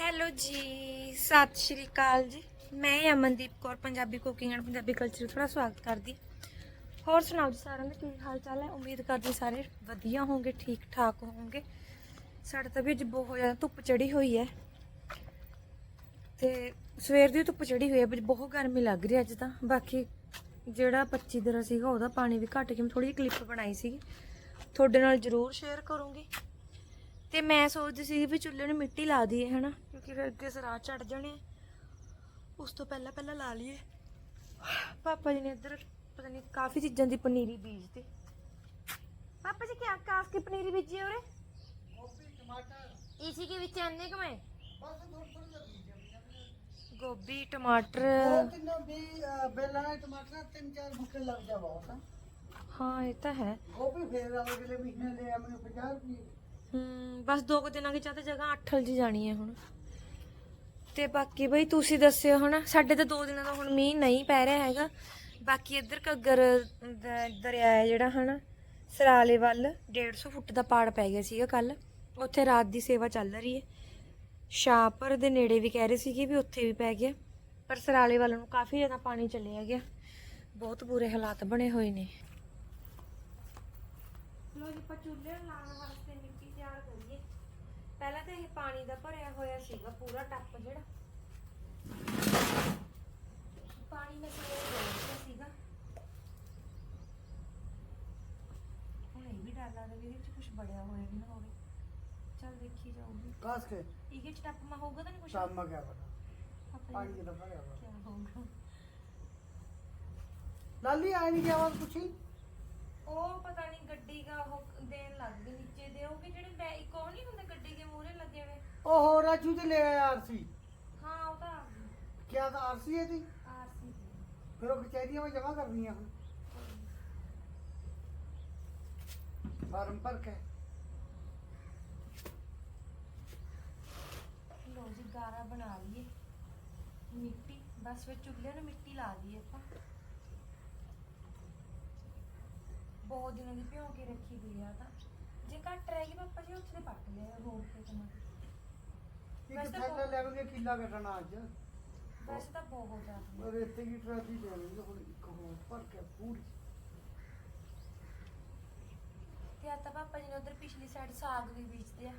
Hello ਜੀ, ਸਤਿ ਸ਼੍ਰੀ ਅਕਾਲ ਜੀ। ਮੈਂ Amandeep Kaur, Punjabi cooking and Punjabi culture ਥੋੜਾ ਸਵਾਗਤ ਕਰਦੀ ਹੋਰ ਸੁਣਾਓ ਜੀ ਸਾਰਿਆਂ ਦਾ, ਕੀ ਹਾਲ ਚਾਲ ਹੈ? ਉਮੀਦ ਕਰਦੀ ਸਾਰੇ ਵਧੀਆ ਹੋਵੋਗੇ ਠੀਕ ਠਾਕ ਹੋਵੋਗੇ ਸਾਡੇ ਤਾਂ ਵੀ ਅੱਜ ਬਹੁਤ ਜ਼ਿਆਦਾ ਧੁੱਪ ਚੜੀ ਹੋਈ ਹੈ। ਤੇ ਸਵੇਰ ਦੀ ਧੁੱਪ ਚੜੀ ਹੋਈ ਹੈ, ਵੀ ਬਹੁਤ ਗਰਮੀ ਲੱਗ ਰਹੀ ਹੈ ਅੱਜ ਤਾਂ। ਬਾਕੀ ਜਿਹੜਾ 25 ਦਿਨ ਸੀਗਾ, ਉਹਦਾ ਪਾਣੀ ਵੀ ਘੱਟ ਕੇ ਮੈਂ ਥੋੜੀ ਜਿਹੀ ਕਲਿੱਪ ਬਣਾਈ ਸੀਗੀ। ਤੁਹਾਡੇ ਨਾਲ ਜ਼ਰੂਰ ਸ਼ੇਅਰ ਕਰੂੰਗੀ। ਤੇ ਮੈਂ ਸੋਚਦੀ ਸੀ ਵੀ ਚੁੱਲ੍ਹੇ ਨੂੰ ਮਿੱਟੀ ਲਾ ਦਈਏ ਹਨਾ? ਕਿਉਂਕਿ ਫਿਰ ਅੱਗੇ ਸਰਾਂ ਚੜ ਜਾਣੇ ਉਸ ਤੋਂ ਪਹਿਲਾਂ ਪਹਿਲਾਂ ਲਾ ਲਈਏ। ਪਾਪਾ ਜੀ ਨੇ ਇੱਧਰ ਪਤਾ ਨਹੀਂ ਕਾਫੀ ਚੀਜ਼ਾਂ ਦੀ ਪਨੀਰੀ ਬੀਜਤੀ। ਪਾਪਾ ਜੀ ਕੀ ਕਾਸ ਕੀ ਪਨੀਰੀ ਬੀਜੀ ਹੈ ਗੋਭੀ ਟਮਾਟਰ। ਇਸੀ ਕੇ ਵਿੱਚ ਆਨੇ ਕਮੇ ਬਸ ਗੋਭੀ ਟਮਾਟਰ। ਹਾਂ ਇਹ ਤਾਂ ਹੈ। ਗੋਭੀ ਫੇਰ ਅਗਲੇ ਮਹੀਨੇ ਦੇ ਆਮੇ 50 ਰੁਪਏ ਹਮ ਬਸ ਦੋ ਕੁ ਦਿਨਾਂ ਦੀ ਚਾਹਤੇ ਜਗ੍ਹਾ ਅੱਠਲ ਜੀ ਜਾਣੀ ਹੈ ਹੁਣ। ਤੇ ਬਾਕੀ ਬਈ ਤੁਸੀਂ ਦੱਸਿਓ ਹਨਾ, ਸਾਡੇ ਤਾਂ ਦੋ ਦਿਨਾਂ ਦਾ ਹੁਣ ਮੀਂਹ ਨਹੀਂ ਪੈ ਰਿਹਾ ਹੈਗਾ। ਬਾਕੀ ਇੱਧਰ ਘੱਗਰ ਦ- ਦਰਿਆ ਹੈ ਜਿਹੜਾ ਹਨਾ, ਸਰਾਲੇ ਵੱਲ 150 ਫੁੱਟ ਦਾ ਪਾੜ ਪੈ ਗਿਆ ਸੀਗਾ ਕੱਲ ਉੱਥੇ ਰਾਤ ਦੀ ਸੇਵਾ ਚੱਲ ਰਹੀ ਹੈ। ਸ਼ਾਹਪੁਰ ਦੇ ਨੇੜੇ ਵੀ ਕਹਿ ਰਹੇ ਸੀਗੇ ਵੀ ਉੱਥੇ ਵੀ ਪੈ ਗਿਆ। ਪਰ ਸਰਾਲੇ ਵੱਲ ਨੂੰ ਕਾਫੀ ਜ਼ਿਆਦਾ ਪਾਣੀ ਚੱਲਿਆ ਗਿਆ। ਬਹੁਤ ਬੁਰੇ ਹਾਲਾਤ ਬਣੇ ਹੋਏ ਨੇ। ਲੋ ਜੀ ਪਚੂਲੇ ਲਾਉਣ ਵਾਸਤੇ ਮਿੱਟੀ ਤਿਆਰ ਕਰੀਏ ਪਹਿਲਾਂ ਤਾਂ ਇਹ ਪਾਣੀ ਦਾ ਭਰਿਆ ਹੋਇਆ ਸੀਗਾ ਪੂਰਾ ਟੱਪ ਜਿਹੜਾ। ਪਾਣੀ ਮੈਂ ਸਵੇਰ ਸੀਗਾ। ਹੁਣ ਇਹ ਵੀ ਡਰ ਲੱਗਦਾ ਵੀ ਇਹਦੇ ਵਿੱਚ ਕੁਝ ਬੜਿਆ ਹੋਇਆ ਵੀ ਨਾ ਹੋਵੇ। ਚੱਲ ਦੇਖੀ ਜਾਊਗੀ। ਕਾਸ ਕੇ? ਇਹਦੇ ਚ ਟੱਪ ਮਾ ਹੋਊਗਾ ਤਾਂ ਨਹੀਂ ਕੁਝ ਸ਼ਾਮ ਮਾ ਗਿਆ ਪਤਾ? ਪਾਣੀ ਕਿਦਾਂ ਭਰਿਆ ਵਾ ਕੀ ਹੋਊਗਾ। ਲਾਲੀ ਆਈ ਨਹੀਂ ਗਿਆ ਪੁੱਛੀ? ਉਹ ਪਤਾ ਨਹੀਂ ਗੱਡੀ ਦਾ ਉਹ ਦੇਣ ਲੱਗ ਗਈ ਨੀਚੇ ਦੇਉਗੇ ਜਿਹੜੇ ਬੈ ਇੱਕ ਉਹ ਨਹੀਂ ਹੁੰਦੇ ਗੱਡੀ ਓਹੋ ਰਾਜੂ ਤੇ ਲੈ ਆਇਆ ਆਰਸੀ ਹਾਂ ਉਹ ਤਾਂ ਕਿਆ ਆਰਸੀ ਹੈ ਦੀ ਆਰਸੀ ਫਿਰ ਉਹ ਕਚਹਿਰੀਆਂ ਵਿੱਚ ਜਮਾ ਕਰਨੀਆਂ ਹੁਣ। ਫਾਰਮ ਭਰ ਕੇ। ਲੋ ਜੀ ਗਾਰਾ ਬਣਾ ਲਈਏ। ਮਿੱਟੀ ਬਸ ਫਿਰ ਚੁੱਲ੍ਹੇ ਨੂੰ ਮਿੱਟੀ ਲਾ ਦਈਏ ਆਪਾਂ। ਬਹੁਤ ਦਿਨਾਂ ਦੀ ਭਿਉਂ ਕੇ ਰੱਖੀ ਗਈ ਆ ਤਾਂ। ਜੇ ਘੱਟ ਰਹਿ ਗਈ ਪਾਪਾ ਜੀ ਉੱਥੇ ਦੇ ਪੱਟ ਲਿਆ ਰੋਡ ਤੇ ਟਮਾਟਰ ਇੱਕ ਵੈਸੇ ਤਾਂ ਥੈਲਾ ਲੈਵਾਂਗੇ ਕਿੱਲਾ ਕੱਟਣਾ ਅੱਜ। ਵੈਸੇ ਤਾਂ ਬਹੁਤ ਜ਼ਿਆਦਾ ਰੇਤੇ ਦੀ ਟਰਾਲੀ ਲੈਵਾਂਗੇ ਹੁਣ ਇੱਕ ਹੋਰ ਭਰ ਕੇ ਪੂਰੀ ਤੇ ਆ ਤਾਂ ਪਾਪਾ ਜੀ ਨੇ ਉਧਰ ਪਿਛਲੀ ਸਾਈਡ ਸਾਗ ਵੀ ਬੀਜਦੇ ਆ।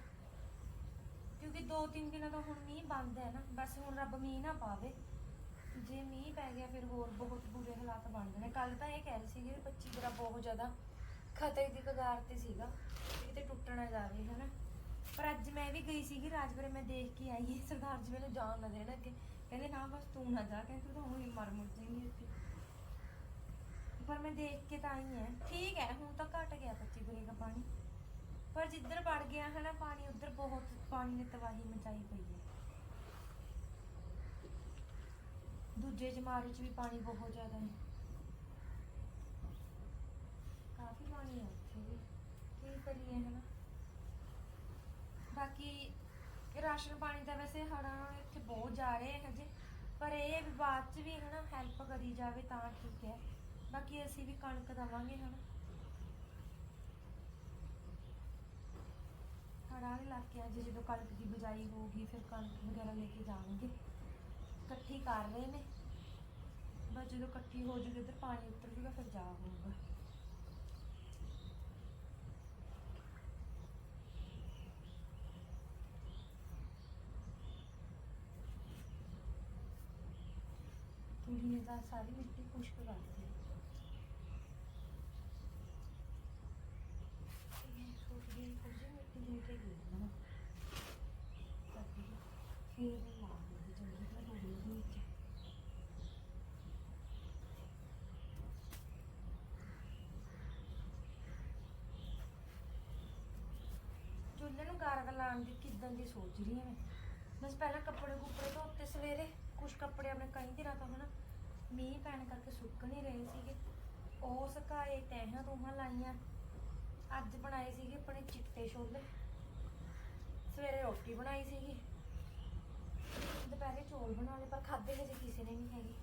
ਕਿਉਂਕਿ ਦੋ ਤਿੰਨ ਦਿਨਾਂ ਤੋਂ ਹੁਣ ਮੀਂਹ ਬੰਦ ਹੈ ਨਾ ਬਸ ਹੁਣ ਰੱਬ ਮੀਂਹ ਨਾ ਪਾਵੇ। ਜੇ ਮੀਂਹ ਪੈ ਗਿਆ ਫਿਰ ਹੋਰ ਬਹੁਤ ਬੁਰੇ ਹਾਲਾਤ ਬਣ ਜਾਣੇ। ਕੱਲ ਤਾਂ ਇਹ ਕਹਿ ਰਹੇ ਸੀਗੇ ਵੀ 25 ਦਿਨਾਂ ਬਹੁਤ ਜ਼ਿਆਦਾ ਖਤਰੇ ਦੀ ਕਗਾਰ ਤੇ ਸੀਗਾ ਵੀ ਕਿਤੇ ਟੁੱਟ ਨਾ ਜਾਵੇ ਹਨਾ। ਪਰ ਅੱਜ ਮੈਂ ਵੀ ਗਈ ਸੀਗੀ ਰਾਜਪੁਰੇ ਮੈਂ ਦੇਖ ਕੇ ਆਈ ਹੈ। ਸਰਦਾਰ ਜੀ ਮੈਨੂੰ ਜਾਣ ਨਾ ਦੇਣ ਅੱਗੇ। ਕਹਿੰਦੇ ਨਾ ਬਸ ਤੂੰ ਨਾ ਜਾ, ਕਹਿੰਦੇ ਤੂੰ ਤਾਂ ਹੁਣ ਮਰ ਮੁਰ ਜਾਏਂਗੀ ਇੱਥੇ ਪਰ ਮੈਂ ਦੇਖ ਕੇ ਤਾਂ ਆਈ ਹੈ। ਠੀਕ ਹੈ, ਹੁਣ ਤਾਂ ਘਟ ਗਿਆ 25 ਬਰੇ ਦਾ ਪਾਣੀ। ਪਰ ਜਿੱਧਰ ਵੜ ਗਿਆ ਹੈ ਨਾ ਪਾਣੀ ਉੱਧਰ ਬਹੁਤ ਪਾਣੀ ਨੇ ਤਬਾਹੀ ਮਚਾਈ ਪਈ ਹੈ। ਦੂਜੇ ਜਮਾਰੇ 'ਚ ਵੀ ਪਾਣੀ ਬਹੁਤ ਜ਼ਿਆਦਾ ਹੈ। ਕਾਫੀ ਪਾਣੀ ਹੈ ਉੱਥੇ ਵੀ। ਕੀ ਕਰੀਏ ਹੈ ਨਾ ਬਾਕੀ ਰਾਸ਼ਨ ਪਾਣੀ ਦਾ ਵੈਸੇ ਹੜਾਂ ਇੱਥੇ ਬਹੁਤ ਜਾ ਰਹੇ ਹੈ ਹਜੇ ਪਰ ਇਹ ਵੀ ਬਾਅਦ 'ਚ ਵੀ ਹੈ ਨਾ ਹੈਲਪ ਕਰੀ ਜਾਵੇ ਤਾਂ ਠੀਕ ਹੈ। ਬਾਕੀ ਅਸੀਂ ਵੀ ਕਣਕ ਦਵਾਂਗੇ ਹੁਣ ਹੜਾਂ ਦੇ ਇਲਾਕਿਆਂ 'ਚ ਜਦੋਂ ਕਣਕ ਦੀ ਬਿਜਾਈ ਹੋਊਗੀ ਫਿਰ ਕਣਕ ਵਗੈਰਾ ਲੈ ਕੇ ਜਾਣਗੇ। ਇਕੱਠੀ ਕਰ ਰਹੇ ਨੇ। ਬਸ ਜਦੋਂ ਇਕੱਠੀ ਹੋ ਜੂਗੀ ਉਧਰ ਪਾਣੀ ਉਤਰ ਜੂਗਾ ਫਿਰ ਜਾ ਹੋਊਗਾ। ਤੂੜੀ ਸਾਰੀ ਮਿੱਟੀ ਖੁਸ਼ਕ ਕਰ ਦਿੱਤੀ ਇਹ ਸੋਚਦੀ ਹਾਂ ਕੁਝ ਮਿੱਟੀ ਦੇ ਕੇ ਗਈ ਨਾ। ਫਿਰ ਲਾ ਦੇ ਚੰਗੀ ਤਰ੍ਹਾਂ ਰੋੜੀ ਦੇ ਵਿੱਚ। ਚੁੱਲ੍ਹੇ ਨੂੰ ਗਾਰਾ ਲਾਉਣ ਦੀ ਕਿਦਾਂ ਦੀ ਸੋਚ ਰਹੀ ਹਾਂ ਮੈਂ। ਬਸ ਪਹਿਲਾਂ ਕੱਪੜੇ ਕੁਪੜੇ ਧੋਤੇ ਸਵੇਰੇ ਕੁਝ ਕੱਪੜੇ ਆਪਣੇ ਕਈ ਦਿਨਾਂ ਤੋਂ ਹਨਾ। ਮੀਂਹ ਪੈਣ ਕਰਕੇ ਸੁੱਕ ਨਹੀਂ ਰਹੇ ਸੀਗੇ। ਉਹ ਸੁਕਾਏ ਤੈਹਾਂ ਤੂਹਾਂ ਲਾਈਆਂ। ਅੱਜ ਬਣਾਏ ਸੀਗੇ ਆਪਣੇ ਚਿੱਟੇ ਛੋਲੇ। ਸਵੇਰੇ ਰੋਟੀ ਬਣਾਈ ਸੀਗੀ। ਦੁਪਹਿਰੇ ਚੌਲ ਬਣਾ ਲਏ, ਪਰ ਖਾਦੇ ਹਜੇ ਕਿਸੇ ਨੇ ਨਹੀਂ ਹੈਗੇ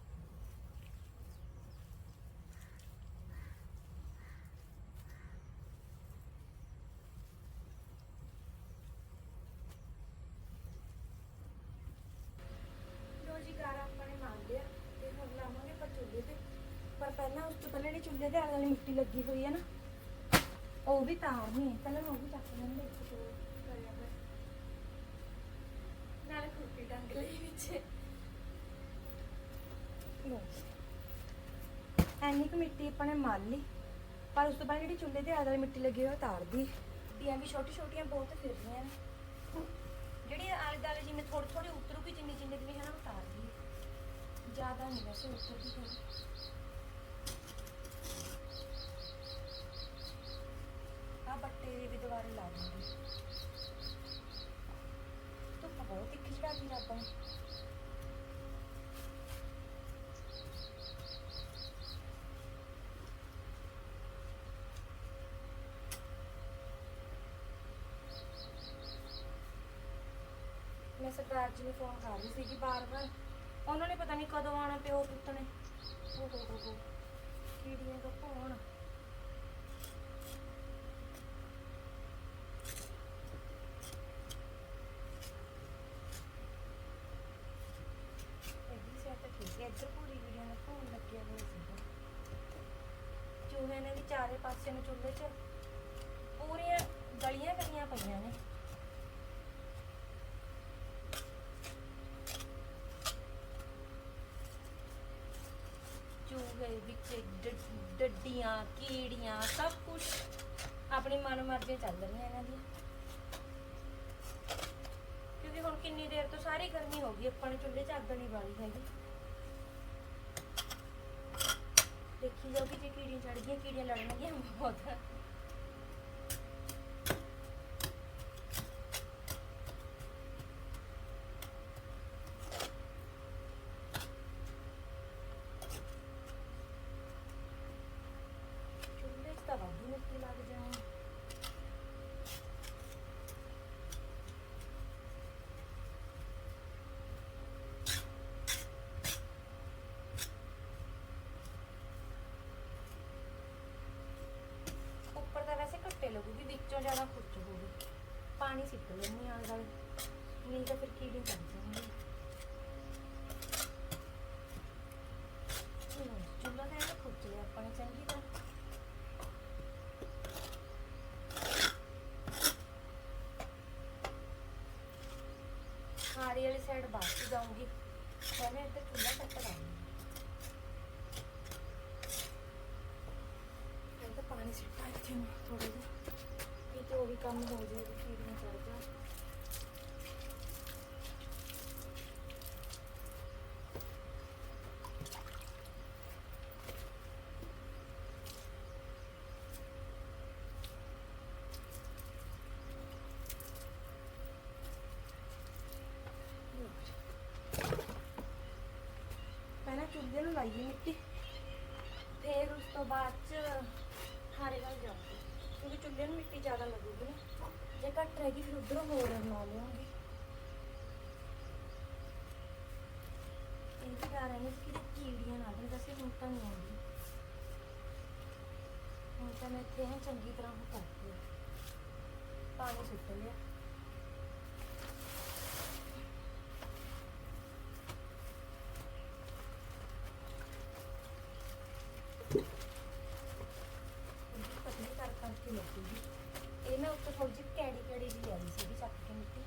ਪਹਿਲਾਂ ਉਸ ਤੋਂ ਪਹਿਲਾਂ ਜਿਹੜੀ ਚੁੱਲ੍ਹੇ ਦੇ ਆਲੇ ਮਿੱਟੀ ਲੱਗੀ ਹੋਈ ਹੈ ਨਾ ਉਹ ਵੀ ਤਾਰਨੀ ਹੈ। ਪਹਿਲਾਂ ਮੈਂ ਉਹ ਵੀ ਚੱਕ ਲੈਂਦੇ ਇੱਕ ਦੋ ਕਰਿਆ ਮੈਂ ਨਾਲ ਖੁਰਪੀ ਡੰਗ ਲਈ ਵਿੱਚ। ਲਓ। ਐਨੀ ਕੁ ਮਿੱਟੀ ਆਪਾਂ ਨੇ ਮਲ ਲਈ। ਪਰ ਉਸ ਤੋਂ ਬਾਅਦ ਜਿਹੜੀ ਚੁੱਲ੍ਹੇ ਦੇ ਆਲੇ ਵਾਲੀ ਮਿੱਟੀ ਲੱਗੀ ਹੋਈ ਉਹ ਤਾਰਦੀ। ਦੀਆਂ ਵੀ ਛੋਟੀ ਛੋਟੀਆਂ ਬਹੁਤ ਫਿਰ ਰਹੀਆਂ ਨੇ। ਜਿਹੜੀ ਆਲੇ ਦਾਲੇ ਜਿਵੇਂ ਥੋੜੀ ਥੋੜੀ ਉਤਰੂਗੀ ਜਿੰਨੀ ਜਿੰਨੀ ਦੀ ਵੀ ਹੈ ਨਾ ਉਹ ਤਾਰਦੀ ਜ਼ਿਆਦਾ ਨਹੀਂ ਵੈਸੇ ਉਤਰਦੀ ਥੋੜੀ ਆ ਬੱਟੇ ਦੇ ਵੀ ਦੁਬਾਰੇ ਲਾ ਦੂੰਗੀ ਧੁੱਪ ਬਹੁਤ ਤਿੱਖੀ ਚੜਾਤੀ ਰੱਬ ਨੇ ਮੈਂ ਸਰਦਾਰ ਜੀ ਨੂੰ ਫੋਨ ਕਰ ਰਹੀ ਸੀਗੀ ਬਾਰ ਬਾਰ ਉਹਨਾਂ ਨੇ ਪਤਾ ਨਹੀਂ ਕਦੋਂ ਆਣਾ ਪਿਓ ਪੁੱਤਣੇ ਓ ਹੋ ਹੋ ਹੋ ਕੀੜੀਆਂ ਦਾ ਭੌਣ। ਇਹਦੀ ਸੈਟ ਠੀਕ ਹੈ। ਇੱਧਰ ਪੂਰੀ ਵੀਡੀਓ ਨੂੰ ਭੌਣ ਲੱਗਿਆ ਹੋਇਆ ਸੀਗਾ। ਚੂਹੇ ਨੇ ਵੀ ਚਾਰੇ ਪਾਸੇ ਨੂੰ ਚੁੱਲ੍ਹੇ 'ਚ ਪੂਰੀਆਂ ਗਲੀਆਂ ਕਰੀਆਂ ਪਈਆਂ ਨੇ ਚੂਹੇ ਵਿੱਚ ਡ- ਕੀੜੀਆਂ, ਸਭ ਕੁਝ ਆਪਣੀ ਮਨ ਮਰਜ਼ੀ ਚੱਲ ਰਹੀਆਂ ਇਹਨਾਂ ਦੀਆਂ। ਕਿਉਂਕਿ ਹੁਣ ਕਿੰਨੀ ਦੇਰ ਤੋਂ ਸਾਰੀ ਗਰਮੀ ਹੋ ਗਈ, ਆਪਾਂ ਨੇ ਚੁੱਲ੍ਹੇ 'ਚ ਅੱਗ ਨਹੀਂ ਬਾਲੀ ਹੈਗੀ। ਦੇਖੀ ਜਾਓ ਕਿ ਜੇ ਕੀੜੀਆਂ ਚੜ ਗਈਆਂ, ਕੀੜੀਆਂ ਲੜਨਗੀਆਂ ਬਹੁਤ ਚੁੱਲ੍ਹੇ 'ਚ ਤਾਂ ਵਾਧੂ ਮਿੱਟੀ ਲੱਗ ਜਾਣੀ ਉੱਪਰ ਤਾਂ ਵੈਸੇ ਘੱਟੇ ਲੱਗੂਗੀ ਵਿੱਚੋਂ ਜ਼ਿਆਦਾ ਖੁੱਚ ਹੋਊਗੀ ਪਾਣੀ ਸਿੱਟ ਲੈਣੀ ਆਲ ਨਾਲ। ਨਹੀਂ ਤਾਂ ਫਿਰ ਕੀੜੀ ਚੜ ਜਾਣਗੇ ਚੁੱਲ੍ਹਾ ਤਾਂ ਇਹਨੇ ਖੁੱਚ ਲਿਆ, ਆਪਾਂ ਨੇ ਚੰਗੀ ਤਰ੍ਹਾਂ। ਖਾੜੀ ਵਾਲੀ ਸਾਈਡ ਬਾਅਦ ਚ ਜਾਊਂਗੀ। ਪਹਿਲੇ ਇੱਧਰ ਚੁੱਲ੍ਹਾ ਸੈੱਟ ਕਰਾਂਗੀ ਇਹ ਤਾਂ ਪਾਣੀ ਸਿੱਟਾ ਇੱਥੇ ਥੋੜਾ ਜਿਹਾ। ਕੰਮ ਹੋ ਜਾਏਗਾ ਕੀੜੀਆਂ ਚੜ ਜਾ ਪਹਿਲਾਂ ਚੁੱਲ੍ਹੇ ਨੂੰ ਲਾਈਏ ਮਿੱਟੀ। ਫਿਰ ਉਸ ਤੋਂ ਬਾਅਦ ਚ ਖਾਰੇ ਵੱਲ ਜਾਊਂਗੀ। ਕਿਉਂਕਿ ਚੁੱਲ੍ਹੇ ਨੂੰ ਮਿੱਟੀ ਜ਼ਿਆਦਾ ਲੱਗੂਗੀ ਨਾ ਜੇ ਘੱਟ ਰਹੇਗੀ ਫਿਰ ਉਧਰੋਂ ਹੋਰ ਲਾ ਲਿਆਉਂਗੀ ਇਹ ਵੀ ਡਰ ਹੈ ਨਾ ਕਿ ਕਿਤੇ ਕੀੜੀਆਂ ਨਾ ਦੇਣ ਵੈਸੇ ਹੁਣ ਤਾਂ ਨਹੀਂ ਆਉਂਦੀ ਹੁਣ ਤਾਂ ਮੈਂ ਇੱਥੇ ਹਾਂ ਚੰਗੀ ਤਰ੍ਹਾਂ ਉਹ ਕਰਤੀ ਆ। ਪਾਣੀ ਸੁੱਟ ਲਿਆ ਉਹਦੀ ਪਤਲੀ ਕਰ ਕਰਕੇ ਇਹ ਮੈਂ ਉੱਤੇ ਥੋੜੀ ਜਿਹੀ ਕੈੜੀ ਕੈੜੀ ਜਿਹੀ ਆ ਰਹੀ ਸੀ ਚੱਕ ਕੇ ਮਿੱਟੀ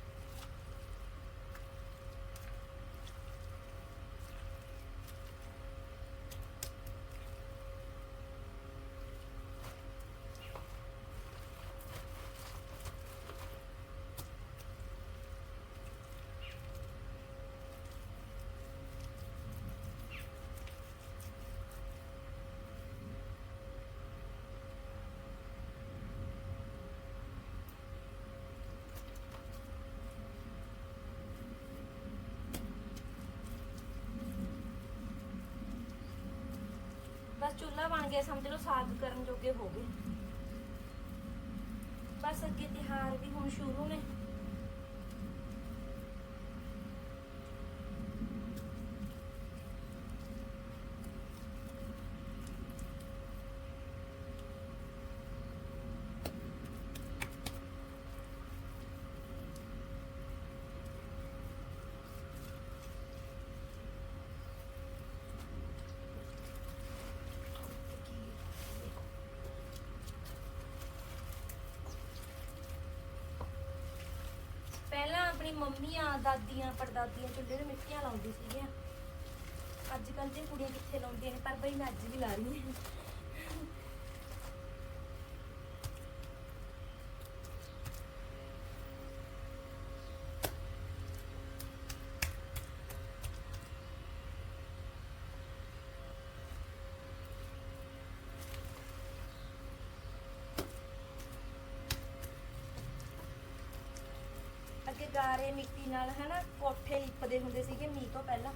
ਬਸ ਚੁੱਲ੍ਹਾ ਬਣ ਗਿਆ, ਸਮਝ ਲਓ, ਸਾਗ ਕਰਨ ਜੋਗੇ ਹੋ ਗਏ। ਬਸ ਅੱਗੇ ਤਿਹਾਰ ਵੀ ਹੁਣ ਸ਼ੁਰੂ ਨੇ। ਮੰਮੀਆਂ, ਦਾਦੀਆਂ, ਪੜਦਾਦੀਆਂ ਚੁੱਲ੍ਹੇ ਤੇ ਮਿੱਟੀਆਂ ਲਾਉਂਦੀ ਸੀਗੀਆਂ। ਅੱਜ ਕੱਲ੍ਹ ਦੀਆਂ ਕੁੜੀਆਂ ਕਿੱਥੇ ਲਾਉਂਦੀਆਂ ਨੇ? ਪਰ ਬਈ ਮੈਂ ਅੱਜ ਵੀ ਲਾ ਰਹੀ ਹਾਂ। ਅੱਗੇ ਮਿੱਟੀ ਨਾਲ, ਹਨਾ, ਕੋਠੇ ਲਿਪਦੇ ਹੁੰਦੇ ਸੀਗੇ ਮੀਂਹ ਤੋਂ ਪਹਿਲਾਂ।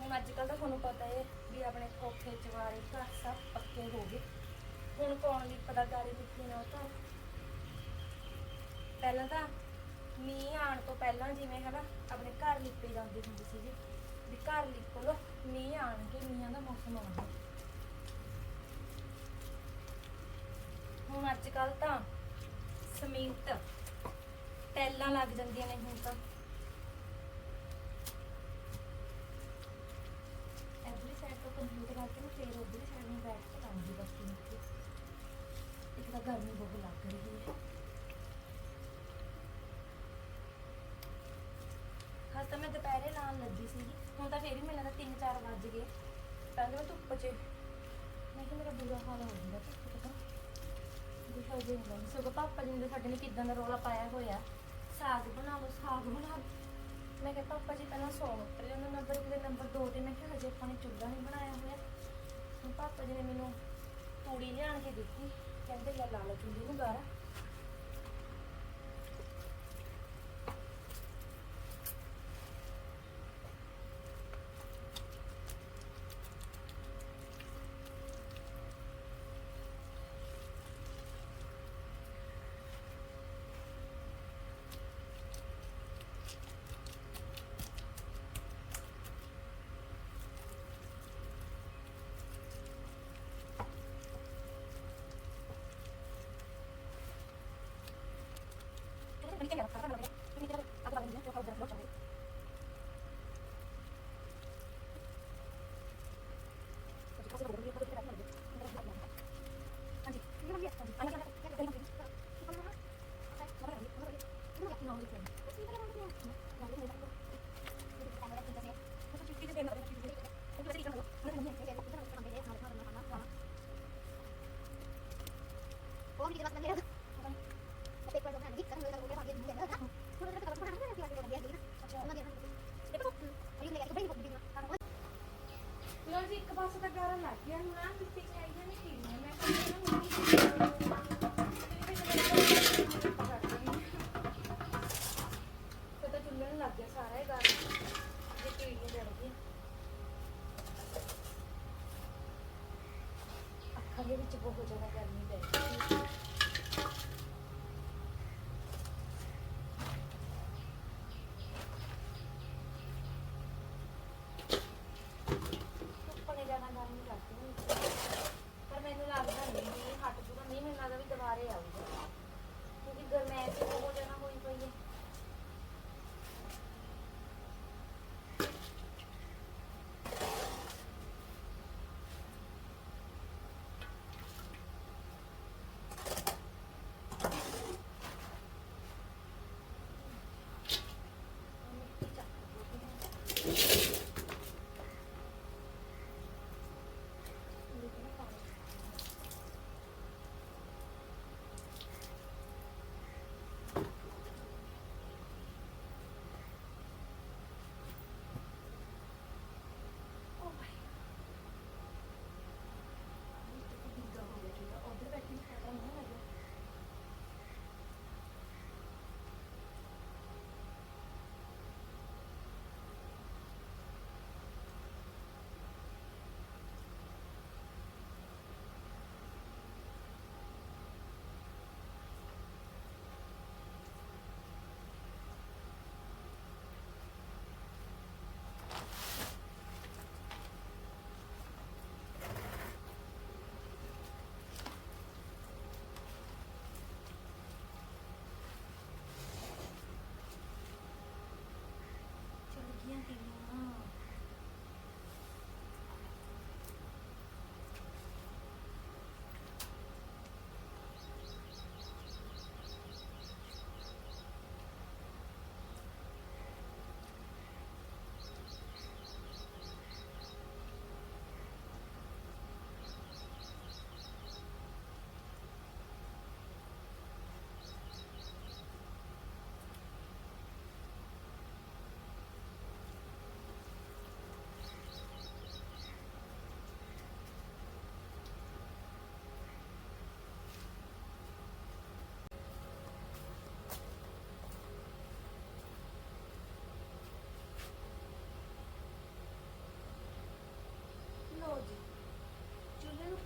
ਹੁਣ ਅੱਜ ਕੱਲ ਤਾਂ ਤੁਹਾਨੂੰ ਪਤਾ ਹੈ ਵੀ ਆਪਣੇ ਕੋਠੇ ਚਵਾਰੇ ਘਰ ਸਭ ਪੱਕੇ ਹੋ ਗਏ। ਹੁਣ ਕੌਣ ਲਿਪਦਾ ਗਾਰੇ ਮਿੱਟੀ ਨਾਲ ਤਾਂ? ਪਹਿਲਾਂ ਤਾਂ ਮੀਂਹ ਆਉਣ ਤੋਂ ਪਹਿਲਾਂ ਜਿਵੇਂ, ਹਨਾ, ਆਪਣੇ ਘਰ ਲਿਪੇ ਜਾਂਦੇ ਹੁੰਦੇ ਸੀਗੇ। ਵੀ ਘਰ ਲਿਪ ਲੋ, ਮੀਂਹ ਆਣਗੇ ਮੀਂਹਾਂ ਦਾ ਮੌਸਮ ਆਉਣਾ ਹੁਣ ਅੱਜ ਕੱਲ ਤਾਂ ਸਮੀਂਟ ਟੈਲਾਂ ਲੱਗ ਜਾਂਦੀਆਂ ਨੇ ਹੁਣ ਤਾਂ। ਐਵਰੀ ਸਾਈਡ ਤੋਂ ਕੰਪਿਊਟਰ ਕਰਕੇ ਨਾ ਫਿਰ ਉਧਰ ਸਾਈਡ ਨੂੰ ਬੈਠ ਕੇ ਲਾਉਂਗੀ ਬਸ ਇੱਕ ਤਾਂ ਗਰਮੀ ਬਹੁਤ ਲੱਗ ਰਹੀ ਹੈ। ਖਾਸ ਤਾਂ ਮੈਂ ਦੁਪਹਿਰੇ ਲਾਉਣ ਲੱਗੀ ਸੀਗੀ। ਹੁਣ ਤਾਂ ਫੇਰ ਵੀ ਮੈਨੂੰ ਲੱਗਦਾ 3-4 ਵੱਜ ਗਏ। ਪਹਿਲਾਂ ਮੈਂ ਧੁੱਪ 'ਚ। ਮੈਂ ਕਿਹਾ ਮੇਰਾ ਬੁਰਾ ਹਾਲ ਹੋ ਜਾਂਦਾ ਧੁੱਪ 'ਚ ਤਾਂ। ਦਿਖਾਈ ਦੇ ਹੁੰਦਾ ਸਗੋਂ ਪਾਪਾ ਜੀ ਨੇ ਸਾਡੇ ਨੇ ਕਿਦਾਂ ਦਾ ਰੋਲਾ ਪਾਇਆ ਹੋਇਆ। ਸਾਗ ਬਣਾ ਲਓ, ਸਾਗ ਬਣਾ ਲਓ। ਮੈਂ ਕਿਹਾ, ਪਾਪਾ ਜੀ, ਪਹਿਲਾਂ ਸੌ ਉੱਤਰ ਜਾਂਦਾ ਨੰਬਰ ਇੱਕ ਦੇ ਨੰਬਰ ਦੋ ਤੇ ਮੈਂ ਕਿਹਾ, ਹਜੇ ਆਪਾਂ ਨੇ ਚੁੱਲ੍ਹਾ ਨਹੀਂ ਬਣਾਇਆ ਹੋਇਆ। ਹੁਣ ਪਾਪਾ ਜੀ ਨੇ ਮੈਨੂੰ ਤੂੜੀ ਲਿਆਣ ਕੇ ਦਿੱਤੀ। ਕਹਿੰਦੇ, ਲੈ ਲਾ ਲਓ ਚੁੱਲ੍ਹੇ ਨੂੰ ਗਾਰਾ। quien era que estaba hablando aquí quiero ਅੱਖਾਂ ਦੇ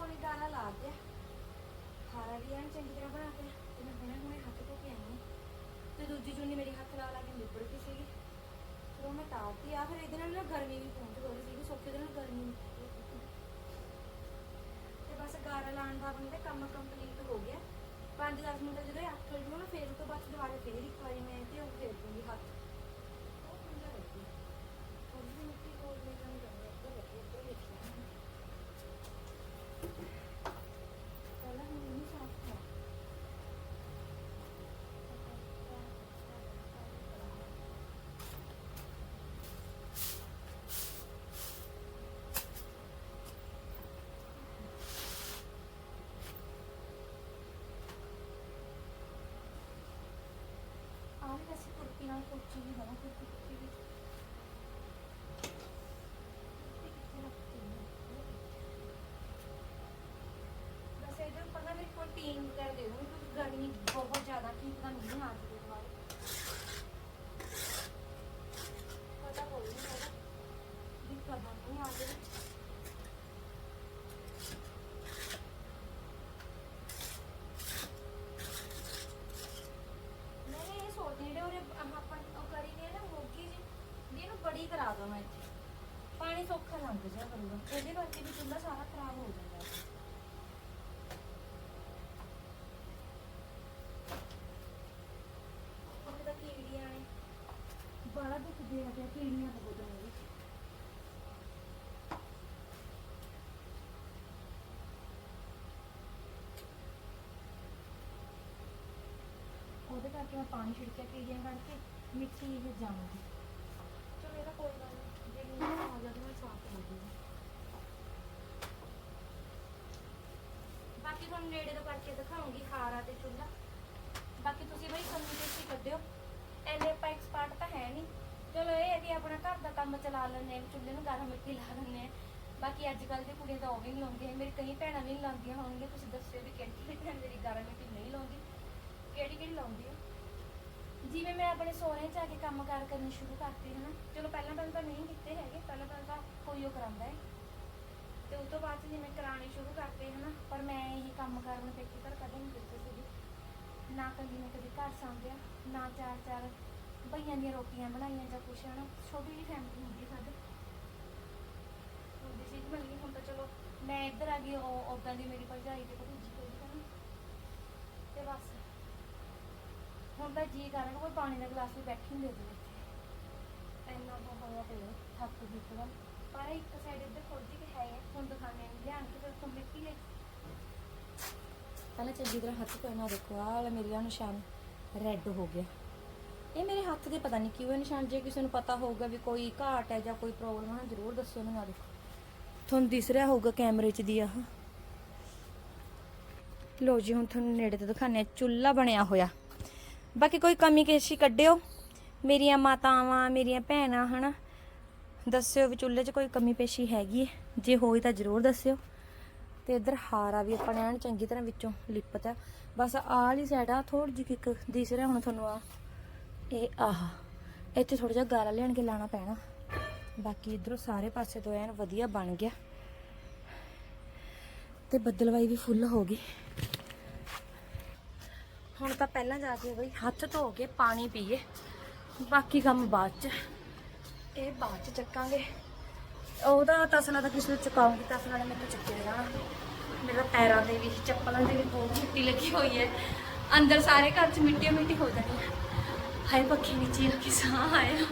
ਕੋਲੀ ਦਾਣਾ ਲਾ ਦਿਆ ਖਾਰਾ ਵੀ ਐਨ ਚੰਗੀ ਤਰ੍ਹਾਂ ਬਣਾ ਕੇ ਤੇ ਮੈਂ ਹੁਣੇ ਹੁਣੇ ਹੱਥ ਧੋ ਕੇ ਆਈ ਤੇ ਦੂਜੀ ਚੁੰਨੀ ਮੇਰੇ ਹੱਥ ਲਾ ਲਾ ਕੇ ਨਿਬੜ ਗਈ ਸੀਗੀ। ਫਿਰ ਉਹ ਮੈਂ ਤਾਰਤੀ ਆ, ਫਿਰ ਇਹਦੇ ਨਾਲ ਨਾ ਗਰਮੀ ਵੀ ਪਹੁੰਚ ਰਹੀ ਸੀਗੀ ਸੋਕੇ ਦੇ ਨਾਲ ਗਰਮੀ ਵੀ ਤੇ ਬਸ ਗਾਰਾ ਲਾਣ ਦਾ ਬੰਦੇ ਕੰਮ ਕੰਪਲੀਟ ਹੋ ਗਿਆ। ਪੰਜ ਦਸ ਮਿੰਟ ਜਦੋਂ 8 ਵਜੇ ਨਾ ਫੇਰ ਤੋਂ ਬਾਅਦ ਦੁਬਾਰਾ ਫੇਰ ਇੱਕ ਵਾਰੀ ਮੈਂ ਤੇ ਉਹ ਫੇਰ ਦੂੰਗੀ ਹੱਥ। ਵੈਸੇ ਕੁਰਪੀ ਨਾਲ ਵੈਸੇ ਇਹਦੇ ਉੱਪਰ ਮੇਰੇ ਕੋਲ ਟੀਨ ਵਗੈਰਾ ਦੇ ਦੂੰ ਕਿਉਂਕਿ ਗਰਮੀ ਬਹੁਤ ਜ਼ਿਆਦਾ ਕੀ ਪਤਾ ਨਹੀਂ ਆ ਜਾਵੇ ਦੁਬਾਰਾ ਪਤਾ ਕੋਈ ਨਹੀਂ ਕਦੋਂ ਨਹੀਂ ਆ ਜਾਵੇ ਮੈਂ ਇਹ ਸੋਚਦੀ ਜਿਹੜੇ ਉਹਨੇ ਆਹ ਆਪਾਂ ਉਹ ਕਰੀ ਨੇ ਨਾ ਮੋਗੀ ਜੀ ਵੀ ਇਹਨੂੰ ਬੜੀ ਕਰਾ ਦੋ ਮੈਂ ਇੱਥੇ ਪਾਣੀ ਸੌਖਾ ਕਰੂਗਾ ਇਹਦੇ ਕਰਕੇ ਵੀ ਚੁੱਲ੍ਹਾ ਸਾਰਾ ਖਰਾਬ ਹੋ ਜਾਂਦਾ ਹੈ। ਉਹਦੇ ਤਾਂ ਕੀੜੀਆਂ ਨੇ। ਬੜਾ ਦੁੱਖ ਦੇ ਰਿਹਾ ਕੀੜੀਆਂ ਬਹੁਤ ਨੇ। ਉਹਦੇ ਕਰਕੇ ਮੈਂ ਪਾਣੀ ਛਿੜਕਿਆ ਕੀੜੀਆਂ ਕਰਕੇ ਮਿੱਟੀ ਇਹ ਜਾਊਗੀ ਚਲੋ ਇਹਦਾ ਕੋਈ ਗੱਲ ਨਹੀਂ ਜੇ ਨਹੀਂ ਆ ਗਿਆ ਤਾਂ ਮੈਂ ਸਾਫ਼ ਕਰ ਦੂੰਗੀ ਬਾਕੀ ਤੁਹਾਨੂੰ ਨੇੜੇ ਤੋਂ ਕਰਕੇ ਦਿਖਾਉਂਗੀ ਹਾਰਾ ਤੇ ਚੁੱਲ੍ਹਾ। ਬਾਕੀ ਤੁਸੀਂ ਬਈ ਕਮਿਊਨੀਟੀ ਕੱਢਿਓ। ਐਨੇ ਆਪਾਂ ਐਕਸਪਰਟ ਤਾਂ ਹੈ ਨਹੀਂ। ਚਲੋ ਇਹ ਹੈ ਕਿ ਆਪਣਾ ਘਰ ਦਾ ਕੰਮ ਚਲਾ ਲੈਂਦੇ ਆ ਚੁੱਲ੍ਹੇ ਨੂੰ ਗਰਮ ਮਿੱਟੀ ਲਾ ਲੈਂਦੇ ਹਾਂ। ਬਾਕੀ ਅੱਜ ਕੱਲ੍ਹ ਦੇ ਕੁੜੀਆਂ ਤਾਂ ਉਹ ਵੀ ਨਹੀਂ ਲਾਉਂਦੀਆਂ। ਮੇਰੀ ਕਈ ਭੈਣਾਂ ਵੀ ਨਹੀਂ ਲਾਉਂਦੀਆਂ ਹੋਣਗੀਆਂ। ਤੁਸੀਂ ਦੱਸਿਓ ਵੀ ਕਿਹੜੀ ਕਿਹੜੀ ਭੈਣ ਮੇਰੀ ਗਰਮ ਮਿੱਟੀ ਨਹੀਂ ਲਾਉਂਦੀ। ਕਿਹੜੀ ਕਿਹੜੀ ਲਾਉਂਦੀ ਆ? ਜਿਵੇਂ ਮੈਂ ਆਪਣੇ ਸੋਹਰੇ ਚ ਆ ਕੇ ਕੰਮ ਕਾਰ ਕਰਨੀ ਸ਼ੁਰੂ ਕਰਤੀ ਹਨਾ। ਚਲੋ ਪਹਿਲਾਂ ਪਹਿਲਾਂ ਤਾਂ ਨਹੀਂ ਕੀਤੇ ਹੈਗੇ। ਪਹਿਲਾਂ ਪਹਿਲਾਂ ਤਾਂ ਕੋਈ ਉਹ ਕਰਾਉਂਦਾ ਹੈ। ਤੇ ਉਸ ਤੋਂ ਬਾਅਦ 'ਚ ਜਿਵੇਂ ਕਰਾਣੇ ਸ਼ੁਰੂ ਕਰਤੇ ਹਨਾ ਪਰ ਮੈਂ ਇਹ ਕੰਮ ਕਰਨ ਪੇਕੀ ਘਰ ਕਦੇ ਨਹੀਂ ਦਿੱਤੇ ਸੀਗੇ। ਨਾ ਕਦੀ ਮੈਂ ਕਦੇ ਘਰ ਸਾਂਭਿਆ ਨਾ ਚਾਰ ਚਾਰ ਬਈਆਂ ਦੀਆਂ ਰੋਟੀਆਂ ਬਣਾਈਆਂ ਜਾਂ ਕੁਛ ਹਨਾ। ਛੋਟੀ ਜਿਹੀ ਫੈਮਿਲੀ ਹੁੰਦੀ ਸਾਡੇ। ਹੁੰਦੀ ਸੀ ਮਿਲ ਗਈ ਹੁਣ ਤਾਂ ਚਲੋ ਮੈਂ ਇੱਧਰ ਆ ਗਈ ਉਹ ਉਦਾਂ ਦੀ ਮੇਰੀ ਭਰਜਾਈ ਤੇ ਭਤੀਜੀ ਕੋਈ ਹਨਾ। ਤੇ ਬਸ। ਹੁਣ ਤਾਂ ਜੀ ਕਰਨ ਕੋਈ ਪਾਣੀ ਦਾ ਗਲਾਸ ਵੀ ਬੈਠੀ ਨਹੀਂ ਦੇ ਦੇ ਇੱਥੇ ਇੰਨਾ ਤਾਂ ਹੋਇਆ ਪਿਆ। ਥੱਕ ਗਈ ਪੂਰਾ ਪਰ ਇੱਕ ਸਾਈਡ ਇੱਧਰ ਖੋਲਦੀ ਕਿ ਹੈ ਹੁਣ ਦਿਖਾਣੇ ਲਿਆਣ ਕੇ ਫਿਰ ਤੋਂ ਮਿੱਟੀ ਲੈ ਪਹਿਲਾਂ ਚੰਗੀ ਤਰ੍ਹਾਂ ਹੱਥ ਪੈਣਾ ਦੇਖੋ, ਆਹ ਵਾਲਾ ਮੇਰਾ ਨਿਸ਼ਾਨ ਰੈੱਡ ਹੋ ਗਿਆ। ਇਹ ਮੇਰੇ ਹੱਥ ਦੇ ਪਤਾ ਨਹੀਂ ਕਿਉਂ ਨਿਸ਼ਾਨ, ਜੇ ਕਿਸੇ ਨੂੰ ਪਤਾ ਹੋਊਗਾ ਵੀ ਕੋਈ ਘਾਟ ਹੈ ਜਾਂ ਕੋਈ ਪ੍ਰੋਬਲਮ ਹੈ ਜ਼ਰੂਰ ਦੱਸਿਓ ਮੈਨੂੰ ਆ ਦੇਖੋ। ਤੁਹਾਨੂੰ ਦਿਸ ਰਿਹਾ ਹੋਊਗਾ ਕੈਮਰੇ 'ਚ ਦੀ ਆਹ। ਲੋ ਜੀ, ਹੁਣ ਤੁਹਾਨੂੰ ਨੇੜੇ ਤੋਂ ਦਿਖਾਣੇ ਚੁੱਲ੍ਹਾ ਬਣਿਆ ਹੋਇਆ। ਬਾਕੀ ਕੋਈ ਕਮੀ ਕੇਸ਼ੀ ਕੱਢਿਓ। ਮੇਰੀਆਂ ਮਾਤਾਵਾਂ, ਮੇਰੀਆਂ ਭੈਣਾਂ, ਹਨਾ? ਦੱਸਿਓ ਵੀ ਚੁੱਲ੍ਹੇ 'ਚ ਕੋਈ ਕਮੀ ਪੇਸ਼ੀ ਹੈਗੀ ਹੈ? ਜੇ ਹੋਈ ਤਾਂ ਜ਼ਰੂਰ ਦੱਸਿਓ। ਤੇ ਇੱਧਰ ਹਾਰਾ ਵੀ ਆਪਾਂ ਨੇ ਐਨ ਚੰਗੀ ਤਰ੍ਹਾਂ ਵਿੱਚੋਂ ਲਿਪਤਾ ਬਸ ਆਹ ਵਾਲੀ ਸਾਈਡ ਆ ਥੋੜੀ ਜਿਹੀ ਇੱਕ ਦਿਸ ਰਿਹਾ, ਹੁਣ ਤੁਹਾਨੂੰ ਆ। ਇਹ ਆਹ, ਇੱਥੇ ਥੋੜਾ ਜਿਹਾ ਗਾਰਾ ਲੈਣ ਕੇ ਲਾਣਾ ਪੈਣਾ। ਬਾਕੀ ਇਧਰੋਂ ਸਾਰੇ ਪਾਸੇ ਤੋਂ ਐਨ ਵਧੀਆ ਬਣ ਗਿਆ। ਤੇ ਬੱਦਲਵਾਈ ਵੀ ਫੁੱਲ ਹੋ ਗਈ। ਹੁਣ ਤਾਂ ਪਹਿਲਾਂ ਜਾ ਕੇ ਬਈ ਹੱਥ ਧੋ ਕੇ ਪਾਣੀ ਪੀਏ। ਬਾਕੀ ਕੰਮ ਬਾਅਦ ਚ। ਇਹ ਬਾਅਦ ਚ ਚੱਕਾਂਗੇ। ਉਹਦਾ ਤਸਲਾ ਤਾਂ ਕਿਸੇ ਨੂੰ ਚੁਕਾਉਂਗੀ, ਤਸਲਾ ਨੇ ਮੈਨੂੰ ਚੱਕੇ ਜਾਣਾ। ਮੇਰਾ ਪੈਰਾਂ ਦੇ ਵੀ ਚੱਪਲਾਂ ਦੇ ਵੀ ਬਹੁਤ ਮਿੱਟੀ ਲੱਗੀ ਹੋਈ ਹੈ। ਅੰਦਰ ਸਾਰੇ ਘਰ ਚ ਮਿੱਟੀ ਓ ਮਿੱਟੀ ਹੋ ਜਾਣੀ ਹੈ ਹਾਏ, ਪੱਖੇ ਨੀਚੇ ਆ ਕੇ ਸਾਹ ਆਇਆ।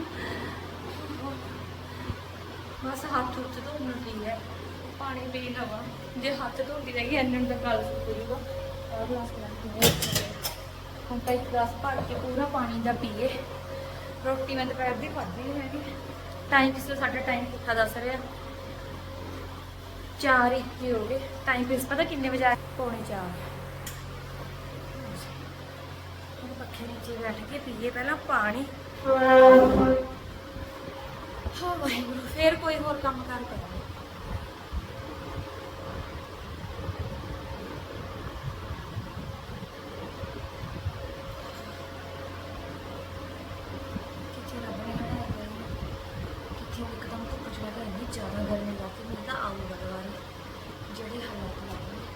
ਬਸ ਹੱਥ ਉੱਤੇ ਧੋਣ ਨੂੰ ਹੈ। ਪਾਣੀ ਪੀ ਲਵਾਂ। ਜੇ ਹੱਥ ਧੋਂਦੀ ਰਹੀ, ਇੰਨੇ ਨੂੰ ਤਾਂ ਗੱਲ ਸੁੱਕ ਗਲਾਸ ਕਰਾਂ ਹੁਣ ਤਾਂ ਇੱਕ ਗਲਾਸ ਭਰ ਕੇ ਪੂਰਾ ਪਾਣੀ ਦਾ ਪੀਏ। ਰੋਟੀ ਮੈਂ ਦੁਪਹਿਰ ਦੀ ਖਾਧੀ ਨਹੀਂ ਹੈਗੀ। ਟਾਈਮ ਕਿਸੇ ਸਾਡਾ ਟਾਈਮ ਕਿੱਥਾ ਦੱਸ ਰਿਹਾ ਚਾਰ ਇੱਕੀ ਹੋ ਗਏ। ਟਾਈਮ ਪਿਸ ਪਤਾ ਕਿੰਨੇ ਵਜੇ? ਪੌਣੇ ਚਾਰ। ਹੁਣ ਪੱਖੇ ਨੀਚੇ ਬੈਠ ਕੇ ਪੀਏ ਪਹਿਲਾਂ ਪਾਣੀ। ਹਾਂ। ਵਾਹਿਗੁਰੂ ਫੇਰ ਕੋਈ ਹੋਰ ਕੰਮ ਕਾਰ ਕਰਾਂਗੇ ਕਿੱਥੇ ਰੱਬ ਨੇ ਬਣਾਇਆ ਹੋਇਆ ਹੈ। ਕਿੱਥੇ ਉਹ ਇੱਕਦਮ ਧੁੱਪ ਚ ਲੱਗਾ ਇੰਨੀ ਜ਼ਿਆਦਾ ਗਰਮੀ ਲੱਗ ਰਹੀ ਮੈਨੂੰ ਤਾਂ ਆਉਂ ਬਦਵਾਰੀ ਜਿਹੜੇ ਹਾਲਾਤ ਲੱਗ ਰਹੇ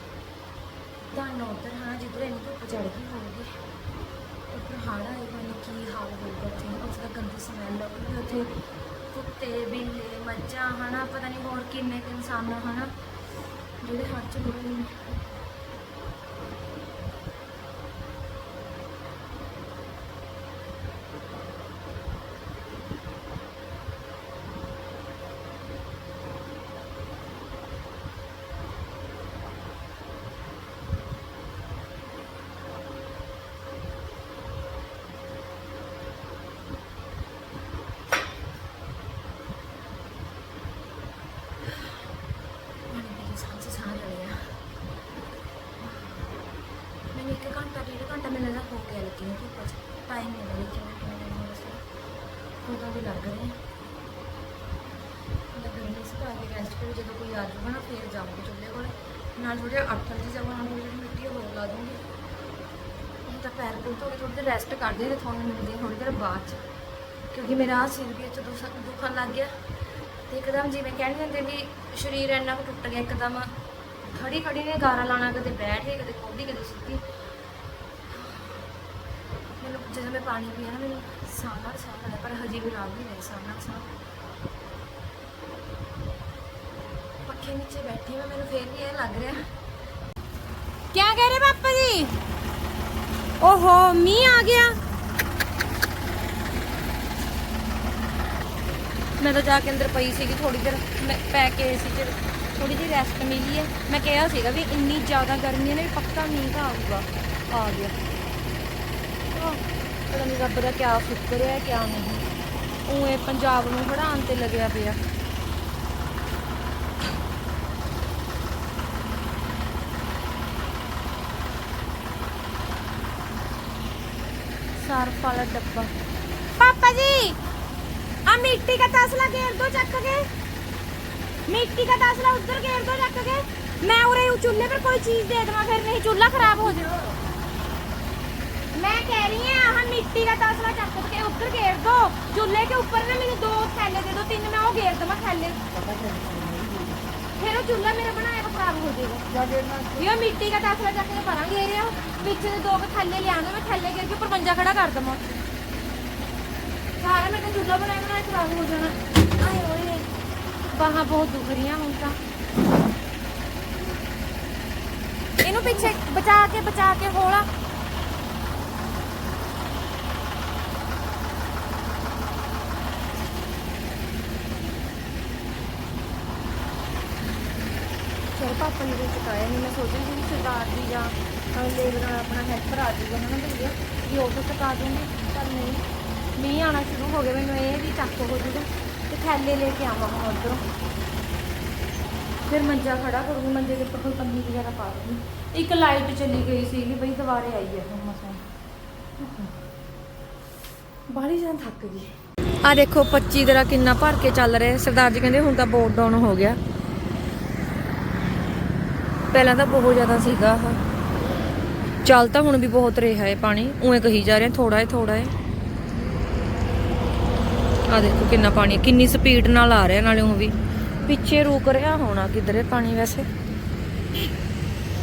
ਤੁਹਾਨੂੰ ਉੱਧਰ ਹਾਂ ਜਿੱਧਰ ਇੰਨੀ ਧੁੱਪ ਚੜ ਗਈ ਹੋਊਗੀ ਉੱਪਰ ਹਾੜਾ ਆਏਗਾ ਨਹੀਂ ਕੀ ਹਾਲ ਹੋਊਗਾ ਉੱਥੇ ਉਸ ਦਾ ਗੰਦੀ ਸਮੈਲ ਆਊਗੀ ਉੱਥੇ ਕੁੱਤੇ ਬਿੱਲੇ ਮੱਝਾਂ ਹਨਾ ਪਤਾ ਨਹੀਂ ਹੋਰ ਕਿੰਨੇ ਕੁ ਇਨਸਾਨ ਹਨਾ ਜਿਹੜੇ ਹੱਥ ਚ ਰੁੜੇ ਨੇ ਪਾਣੀ ਪੀ ਕੇ ਸਾਹ 'ਚ ਸਾਹ ਲਿਆ ਮੈਨੂੰ ਇੱਕ ਘੰਟਾ ਡੇਢ ਘੰਟਾ ਮੈਨੂੰ ਲੱਗਦਾ ਹੋ ਗਿਆ ਲੱਗੀ ਨੂੰ ਧੁੱਪ 'ਚ ਟਾਈਮ ਨਹੀਂ ਲੱਗਿਆ ਕਿੰਨਾ ਕਿੰਨਾ ਟਾਈਮ ਹੋ ਗਿਆ ਉਦੋਂ ਵੀ ਲੱਗ ਰਿਹਾ ਲੱਗ ਰਿਹਾ ਸੀ ਤਾਂ ਕਿ ਰੈਸਟ ਕਰੀ ਜਦੋਂ ਕੋਈ ਆ ਜਾਊਗਾ ਨਾ ਫੇਰ ਜਾਊਂਗੀ ਚੁੱਲ੍ਹੇ ਕੋਲ ਨਾਲ ਥੋੜੇ ਅੱਠ ਵਜੇ ਜਾਵਾਂ ਨਾਲ ਥੋੜੀ ਜਿਹੀ ਮਿੱਟੀ ਹੋਰ ਲਾ ਦੂੰਗੀ ਹੁਣ ਤਾਂ ਪੈਰ ਕੋਲ ਥੋੜੀ ਥੋੜੀ ਦੇਰ ਰੈਸਟ ਕਰਦੇ ਤੇ ਤੁਹਾਨੂੰ ਮਿਲਦੀ ਥੋੜੀ ਦੇਰ ਬਾਅਦ ਚ। ਕਿਉਂਕਿ ਮੇਰਾ ਆ ਸਿਰ ਵੀ ਇੱਥੇ ਦੁਖਣ ਲੱਗ ਗਿਆ। ਤੇ ਇੱਕਦਮ ਜਿਵੇਂ ਕਹਿੰਦੇ ਹੁੰਦੇ ਵੀ ਸਰੀਰ ਇੰਨਾ ਕੁ ਟੁੱਟ ਗਿਆ, ਇੱਕਦਮ ਖੜੀ ਖੜੀ ਨੇ ਗਾਰਾ ਲਾਣਾ ਕਦੇ ਬੈਠ ਕੇ ਕਦੇ ਕੋਡੀ ਕਦੇ ਸੁੱਤੀ। ਮੈਨੂੰ ਜਦੋਂ ਮੈਂ ਪਾਣੀ ਪੀਆ ਮੈਨੂੰ ਸਾਹ ਨਾਲ ਪਰ ਹਜੇ ਵੀ ਲੱਗ ਨਹੀਂ ਰਿਹਾ ਸਾਹ ਨਾਲ ਪੱਖੇ ਨੀਚੇ ਬੈਠੀ ਮੈਂ ਮੈਨੂੰ ਫੇਰ ਵੀ ਇਹ ਲੱਗ ਰਿਹਾ। ਕੀ ਕਹਿ ਰਹੇ ਪਾਪਾ ਜੀ? ਓਹੋ ਮੀ ਆ ਗਿਆ। ਮੈਂ ਤਾਂ ਜਾ ਕੇ ਅੰਦਰ ਪਈ ਸੀਗੀ ਥੋੜੀ ਦੇਰ ਮੈਂ ਪੈ ਕੇ ਏਸੀ 'ਚ ਥੋੜੀ ਜਿਹੀ ਰੈਸਟ ਮਿਲੀ ਹੈ। ਮੈਂ ਕਿਹਾ ਸੀਗਾ ਵੀ ਇੰਨੀ ਜ਼ਿਆਦਾ ਗਰਮੀ ਹੈ ਨਾ ਵੀ ਪੱਕਾ ਮੀਂਹ ਤਾਂ ਆਊਗਾ। ਆ ਗਿਆ। ਆਹ, ਪਤਾ ਨਹੀਂ ਰੱਬ ਕਿਆ ਸ਼ੁਕਰ ਹੈ ਕਿਆ ਨਹੀਂ। ਉਹ ਇਹ ਪੰਜਾਬ ਨੂੰ ਹੜਾਉਣ ਤੇ ਲੱਗਿਆ ਪਿਆ। ਸਰਫ ਡੱਬਾ। ਪਾਪਾ ਜੀ! अब मिट्टी का तसला घेर दो चक के। मिट्टी का तसला उधर घेर दो चक के। मैं उरे चूल्हे पर कोई चीज़ दे दवा फिर नहीं, चूल्हा खराब हो जाए। मैं कह रही हूँ हम मिट्टी का तसला चक के उधर घेर दो। चूल्हे के ऊपर ना मैंने दो थैले दे दो, तीन मैं वो घेर दवा थैले। फिर वो चूल्हा मेरा बनाया तो खराब हो जाएगा। ये मिट्टी का तसला चक के पर घेर रहे हो पीछे दो थैले ले आना, मैं थैले घेर के ऊपर पंजा खड़ा कर दवा ਸਾਰਾ ਮੈਂ ਤਾਂ ਚੁੱਲ੍ਹਾ ਬਣਾਇਆ ਬਣਾਇਆ, ਖਰਾਬ ਹੋ ਜਾਣਾ। ਆਏ ਓਏ ਬਾਹਾਂ ਬਹੁਤ ਦੁਖ ਰਹੀਆਂ ਹੁਣ ਤਾਂ। ਇਹਨੂੰ ਪਿੱਛੇ ਬਚਾ ਕੇ ਬਚਾ ਕੇ ਹੋਲਾ ਚਲ ਪਾਪਾ ਨੇ ਵਿੱਚ ਕਾਇਆ ਨਹੀਂ ਮੈਂ ਸੋਚਿਆ ਸੀ ਵੀ ਸਰਦਾਰ ਦੀ ਜਾਂ ਲੇਬਰ ਨਾਲ ਆਪਣਾ ਹੈਲਪਰ ਆ ਜਾਊਗਾ ਹਨਾ ਭਈਆ ਵੀ ਉਹ ਤੋਂ ਚਕਾ ਦੂੰਗੀ ਪਰ ਨਹੀਂ। ਮੀਂਹ ਆਣਾ ਸ਼ੁਰੂ ਹੋ ਗਿਆ, ਮੈਨੂੰ ਇਹ ਵੀ ਚੱਕ ਹੋ ਜੂਗਾ ਤੇ ਥੈਲੇ ਲੈ ਕੇ ਆਵਾਂਗਾ ਉਧਰੋਂ। ਫਿਰ ਮੰਜਾ ਖੜਾ ਕਰੂੰਗੀ, ਮੰਜੇ ਦੇ ਉੱਪਰ ਕੋਈ ਪੰਨੀ ਵਗੈਰਾ ਪਾ ਦੂੰਗੀ। ਇੱਕ ਲਾਈਟ ਚਲੀ ਗਈ ਸੀਗੀ ਬਈ ਦੁਬਾਰੇ ਆਈ ਹੈ ਹੁਣ ਮਸਾਂ ਬਾਹਲੀ ਜਾਂ ਥੱਕ ਗਈ। ਆ ਦੇਖੋ 25 ਦਰਾ ਕਿੰਨਾ ਭਰ ਕੇ ਚੱਲ ਰਿਹਾ। ਸਰਦਾਰ ਜੀ ਕਹਿੰਦੇ ਹੁਣ ਤਾਂ ਬੋਰਡ ਡਾਊਨ ਹੋ ਗਿਆ। ਪਹਿਲਾਂ ਤਾਂ ਬਹੁਤ ਜ਼ਿਆਦਾ ਸੀਗਾ ਚੱਲ ਤਾਂ ਹੁਣ ਵੀ ਬਹੁਤ ਰਿਹਾ ਹੈ ਪਾਣੀ। ਉਵੇਂ ਕਹੀ ਜਾ ਰਿਹਾ ਥੋੜਾ ਹੈ ਥੋੜਾ ਹੈ ਆ ਦੇਖੋ ਕਿੰਨਾ ਪਾਣੀ ਕਿੰਨੀ ਸਪੀਡ ਨਾਲ ਆ ਰਿਹਾ ਨਾਲੇ ਉਹ ਵੀ। ਪਿੱਛੇ ਰੁਕ ਰਿਹਾ ਹੋਣਾ ਕਿਧਰੇ ਪਾਣੀ ਵੈਸੇ?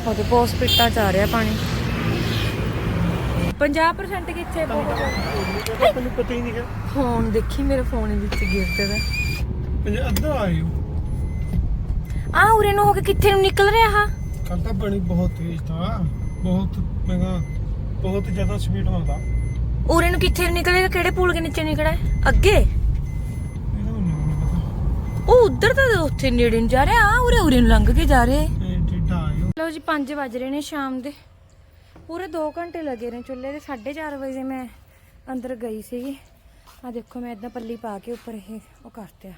ਉਹਦੇ ਸਪੀਡਾਂ ਚ ਆ ਰਿਹਾ ਪਾਣੀ। 50% ਕਿੱਥੇ ਬਹੁਤ? ਮੈਨੂੰ ਪਤਾ ਹੀ ਨਹੀਂ ਹੈ। ਫੋਨ ਦੇਖੀ ਮੇਰੇ ਫੋਨ ਵਿੱਚ ਗਿਰਦੇ ਦਾ। ਪੰਜ ਅੱਧਾ ਆ ਉਰੇ ਨੂੰ ਹੋ ਕੇ ਕਿੱਥੇ ਨੂੰ ਨਿਕਲ ਰਿਹਾ ਆ ਕੱਲ ਤਾਂ ਪਾਣੀ ਬਹੁਤ ਤੇਜ਼ ਥਾ। ਬਹੁਤ ਮੈਂ ਕਿਹਾ ਬਹੁਤ ਜ਼ਿਆਦਾ ਸਪੀਡ ਆਉਂਦਾ ਉਰੇ ਨੂੰ ਕਿੱਥੇ ਨਿਕਲੇਗਾ ਕਿਹੜੇ ਪੁਲ ਦੇ ਨੀਚੇ ਨਿਕਲਿਆ? ਅੱਗੇ ਇਹਦਾ ਮੈਨੂੰ ਨਹੀਂ ਪਤਾ ਉਹ ਉਧਰ ਤਾਂ ਉੱਥੇ ਨੇੜੇ ਨੂੰ ਜਾ ਰਿਹਾ ਆ ਉਰੇ ਉਰੇ ਨੂੰ ਲੰਘ ਕੇ ਜਾ ਰਿਹਾ। ਲਓ ਜੀ 5 ਵਜ ਰਹੇ ਨੇ ਸ਼ਾਮ ਦੇ। ਪੂਰੇ 2 ਘੰਟੇ ਲੱਗੇ ਨੇ ਚੁੱਲ੍ਹੇ ਦੇ 4:30 ਵਜੇ ਮੈਂ ਅੰਦਰ ਗਈ ਸੀਗੀ। ਆ ਦੇਖੋ, ਮੈਂ ਇਦਾਂ ਪੱਲੀ ਪਾ ਕੇ ਉੱਪਰ ਇਹ ਉਹ ਕਰਤਿਆ।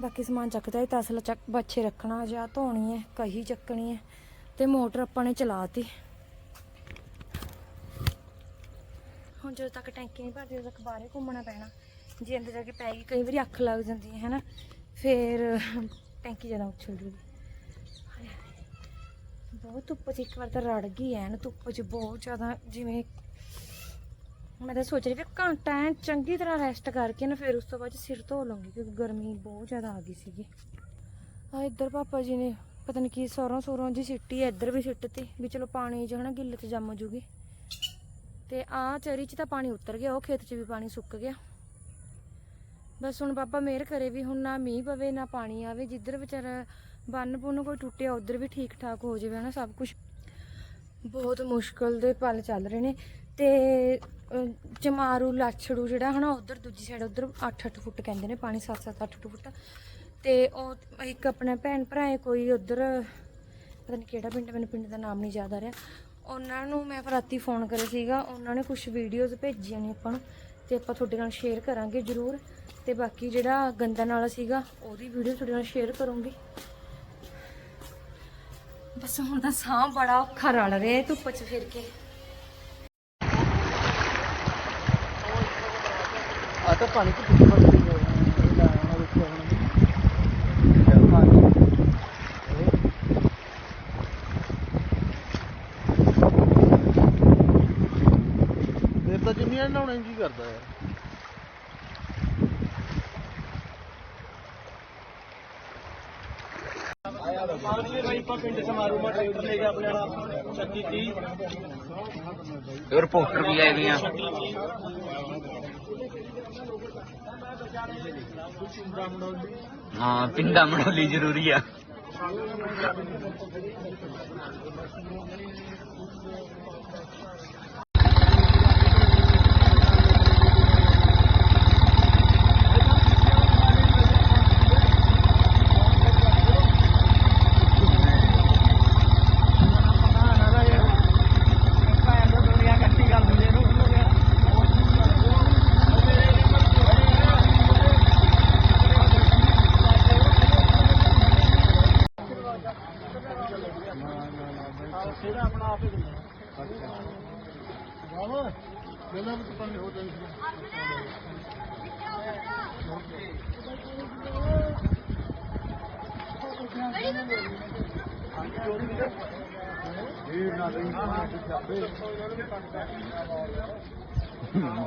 ਬਾਕੀ ਸਮਾਨ ਚੱਕਦਾ ਹੈ ਤਸਲਾ ਚੱਕ ਬੱਚੇ ਰੱਖਣਾ ਜਾਂ ਧੋਣੀ ਹੈ, ਕਹੀ ਚੱਕਣੀ ਹੈ, ਤੇ ਮੋਟਰ ਆਪਾਂ ਨੇ ਚਲਾਤੀ। ਹੁਣ ਜਦੋਂ ਤੱਕ ਟੈਂਕੀ ਨਹੀਂ ਭਰਦੀ, ਉਦੋਂ ਤੱਕ ਬਾਹਰੇ ਘੁੰਮਣਾ ਪੈਣਾ। ਜੇ ਅੰਦਰ ਜਾ ਕੇ ਪੈ ਗਈ ਕਈ ਵਾਰੀ ਅੱਖ ਲੱਗ ਜਾਂਦੀ ਹੈ ਹੈਨਾ। ਫਿਰ ਟੈਂਕੀ ਜ਼ਿਆਦਾ ਉਛਲ ਜੂਗੀ। ਬਹੁਤ ਧੁੱਪ 'ਚ ਇੱਕ ਵਾਰ ਤਾਂ ਰੜ ਗਈ ਐ ਨਾ ਧੁੱਪ 'ਚ ਬਹੁਤ ਜ਼ਿਆਦਾ ਜਿਵੇਂ ਮੈਂ ਤਾਂ ਸੋਚ ਰਹੀ ਵੀ ਘੰਟਾ ਐਨ ਚੰਗੀ ਤਰ੍ਹਾਂ ਰੈਸਟ ਕਰਕੇ ਨਾ ਫਿਰ ਉਸ ਤੋਂ ਬਾਅਦ ਸਿਰ ਧੋ ਲਵਾਂਗੀ ਕਿਉਂਕਿ ਗਰਮੀ ਬਹੁਤ ਜ਼ਿਆਦਾ ਆ ਗਈ ਸੀਗੀ। ਆ ਇੱਧਰ ਪਾਪਾ ਜੀ ਨੇ ਪਤਾ ਨਹੀਂ ਕੀ ਸੌਰੋਂ ਸੌਰੋਂ ਜੀ ਸਿੱਟੀ ਹੈ, ਇੱਧਰ ਵੀ ਸਿੱਟਤੀ ਵੀ ਚਲੋ ਪਾਣੀ 'ਚ ਹਨਾ ਗਿੱਲ 'ਚ ਜੰਮ ਜੂਗੀ। ਤੇ ਆਹ ਚਰੀ 'ਚ ਤਾਂ ਪਾਣੀ ਉਤਰ ਗਿਆ ਉਹ ਖੇਤ 'ਚ ਵੀ ਪਾਣੀ ਸੁੱਕ ਗਿਆ। ਬਸ ਹੁਣ ਬਾਬਾ ਮਿਹਰ ਕਰੇ ਵੀ ਹੁਣ ਨਾ ਮੀਂਹ ਪਵੇ, ਨਾ ਪਾਣੀ ਆਵੇ, ਜਿੱਧਰ ਵਿਚਾਰਾ ਬੰਨ ਬੁੰਨ ਕੋਈ ਟੁੱਟਿਆ, ਉਧਰ ਵੀ ਠੀਕ ਠਾਕ ਹੋ ਜਾਵੇ, ਹਨਾ, ਸਭ ਕੁਝ ਬਹੁਤ ਮੁਸ਼ਕਲ ਦੇ ਪਲ ਚੱਲ ਰਹੇ ਨੇ ਤੇ ਚਮਾਰੂ, ਲਾਛੜੂ ਜਿਹੜਾ, ਹਨਾ, ਉਧਰ ਦੂਜੀ ਸਾਈਡ ਉਧਰ 8-8 ਫੁੱਟ ਕਹਿੰਦੇ ਨੇ, ਪਾਣੀ 7-7 8 ਫੁੱਟ। ਤੇ ਉਹ ਇੱਕ ਆਪਣਾ ਭੈਣ ਭਰਾ ਹੈ, ਕੋਈ ਉਧਰ, ਪਤਾ ਨਹੀਂ ਕਿਹੜਾ ਪਿੰਡ, ਮੈਨੂੰ ਪਿੰਡ ਦਾ ਨਾਮ ਨਹੀਂ ਯਾਦ ਆ ਰਿਹਾ। ਉਹਨਾਂ ਨੂੰ ਮੈਂ ਰਾਤੀ ਫੋਨ ਕਰਿਆ ਸੀਗਾ, ਉਹਨਾਂ ਨੇ ਕੁਝ ਵੀਡੀਓਜ਼ ਭੇਜੀਆਂ ਨੇ ਆਪਾਂ ਨੂੰ, ਤੇ ਆਪਾਂ ਤੁਹਾਡੇ ਨਾਲ ਸ਼ੇਅਰ ਕਰਾਂਗੇ ਜਰੂਰ। ਤੇ ਬਾਕੀ ਜਿਹੜਾ ਗੰਦਾ ਨਾਲਾ ਸੀਗਾ, ਉਹਦੀ ਵੀਡੀਓ ਤੁਹਾਡੇ ਨਾਲ ਸ਼ੇਅਰ ਕਰੂੰਗੀ। ਬਸ ਹੁਣ ਤਾਂ ਸਾਹ ਬੜਾ ਔਖਾ ਰਲ ਰਿਹਾ ਧੁੱਪ 'ਚ ਫਿਰ ਕੇ। ਆ ਤਾਂ ਪਾਣੀ ਚ ਕਿੱਥੇ ਫਸ ਗਈ ਹੈ ਆਣਾ ਦੇਖੋ ਫਿਰ ਤਾਂ ਜਿੰਨੀਆਂ ਨਹਾਉਣਾ ਜੀ ਕਰਦਾ ਯਾਰ। ਰਿਪੋਰਟਰ ਵੀ ਆਏ ਵੀ ਆ। ਹਾਂ ਪਿੰਡਾ ਮੜੋਲੀ ਜ਼ਰੂਰੀ ਆ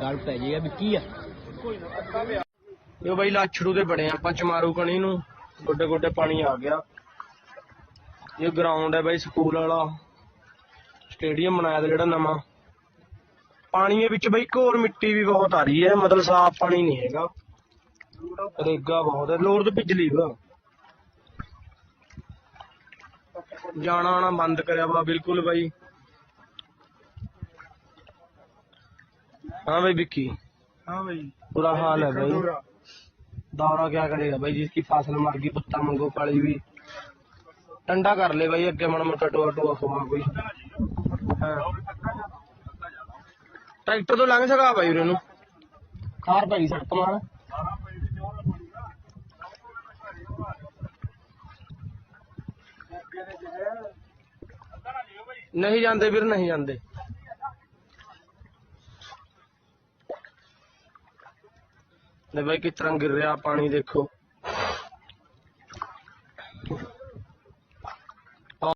ਗੱਲ ਪੈ ਜਾਏਗਾ ਵੀ ਕੀ ਆ ਇਹ ਬਾਈ ਲਾਛੜੂ ਦੇ ਬਣੇ ਆਪਾਂ ਚਮਾਰੂ ਕਣੀ ਨੂੰ। ਗੋਡੇ ਗੋਡੇ ਪਾਣੀ ਆ ਗਿਆ। ਇਹ ਗਰਾਊਂਡ ਹੈ ਬਾਈ ਸਕੂਲ ਵਾਲਾ। ਸਟੇਡੀਅਮ ਬਣਾਇਆ ਦਾ ਜਿਹੜਾ ਨਵਾਂ। ਪਾਣੀ ਦੇ ਵਿੱਚ ਬਾਈ ਘੋਰ ਮਿੱਟੀ ਵੀ ਬਹੁਤ ਆ ਰਹੀ ਹੈ ਮਤਲਬ ਸਾਫ਼ ਪਾਣੀ ਨਹੀਂ ਹੈਗਾ। ਰੇਗਾ ਬਹੁਤ ਹੈ ਲੋੜ ਤੇ ਬਿਜਲੀ ਵਾ। ਜਾਣਾ ਆਣਾ ਬੰਦ ਕਰਿਆ ਵਾ ਬਿਲਕੁਲ ਬਾਈ। ਹਾਂ ਬਾਈ ਵਿੱਕੀ। ਹਾਂ ਬਾਈ। ਪੂਰਾ ਹਾਲ ਹੈ ਬਾਈ। दौरा क्या करेगा भाई जिसकी फसल मर गई कुत्ता मंगो काली भी ठंडा कर ले भाई अगे मन मोटा टोआ टोआ हुआ कोई हाँ। ट्रैक्टर तो लंघ सका भाई उन्हें खार पै सड़क मार नहीं जाते फिर नहीं जाते ਲੈ ਬਾਈ ਕਿਸ ਤਰ੍ਹਾਂ ਗਿਰ ਰਿਹਾ ਪਾਣੀ ਦੇਖੋ।